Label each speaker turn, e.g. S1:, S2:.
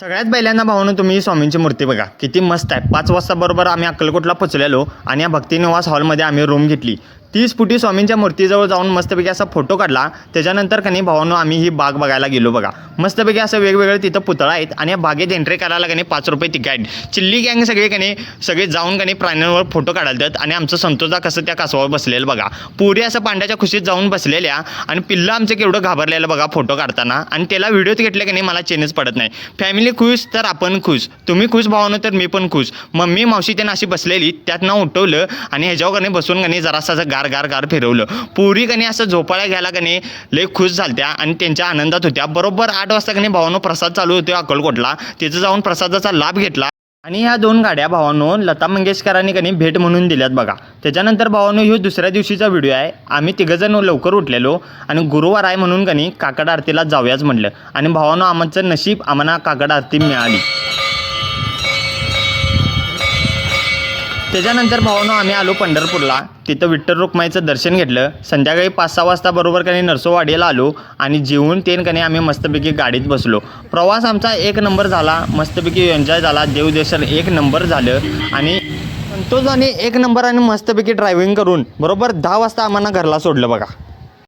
S1: सगळ्यात पहिल्यांदा भावनं तुम्ही स्वामींची मूर्ती बघा. किती मस्त आहे. पाच वाजता बरोबर आम्ही अक्कलकोटला पोचलेलो आणि या भक्तिनिवास हॉलमध्ये आम्ही रूम घेतली. तीस फुटी स्वामींच्या मूर्तीजवळ जाऊन मस्तपैकी असा फोटो काढला. त्याच्यानंतर कनी भावानो आम्ही ही बाग बघायला गेलो बघा. मस्तपैकी असं वेगवेगळे तिथं पुतळा आहेत आणि या बागेत एंट्री करायला कनी पाच रुपये तिकीट आहेत. चिल्ली गँग सगळे कनी सगळे जाऊन कनी प्राण्यांवर फोटो काढतात आणि आमचं संतोषदा कसं त्या कासवावर बसलेलं बघा. पुरी असं पांड्याच्या खुशीत जाऊन बसलेल्या आणि पिल्लं आमचं केवढं घाबरलेलं बघा फोटो काढताना. आणि त्याला व्हिडिओत घेतले की नाही मला चेनच पडत नाही. फॅमिली खुश तर आपण खुश. तुम्ही खुश भावानं तर मी पण खुश. मम्मी मावशी त्यांना अशी बसलेली त्यातनं उठवलं आणि ह्याच्यावर कणी बसून कणी जरासा गार गार गार गार फिरवलं. पुरी कणी असं झोपाळ्या घ्यायला कणी लय खुश झालत्या आणि त्यांच्या आनंदात होत्या. बरोबर आठ वाजता कणी भावानो प्रसाद चालू होतो अक्कलकोटला. तिथं जाऊन प्रसादाचा लाभ घेतला. आणि ह्या दोन गाड्या भावानो लता मंगेशकरांनी कनी भेट म्हणून दिल्यात बघा. त्याच्यानंतर भावानो ह्यो दुसऱ्या दिवशीचा व्हिडिओ आहे. आम्ही तिघंजण लवकर उठलेलो आणि गुरुवार आहे म्हणून कनी काकड आरतीला जाऊयाच म्हटलं. आणि भावानो आमचं नशीब आम्हाला काकड आरती मिळाली. त्याच्यानंतर भावानं आम्ही आलो पंढरपूरला. तिथं विठ्ठल रुक्माईचं दर्शन घेतलं. संध्याकाळी पाच सहा वाजता बरोबर कनी नरसोवाडीला आलो आणि जेवून तेन कने आम्ही मस्तपैकी गाडीत बसलो. प्रवास आमचा एक नंबर झाला. मस्तपैकी एन्जॉय झाला. देवदर्शन एक नंबर झालं. आणि संतोष आणि एक नंबर आणि मस्तपैकी ड्रायव्हिंग करून बरोबर दहा वाजता आम्हाला घरला सोडलं बघा.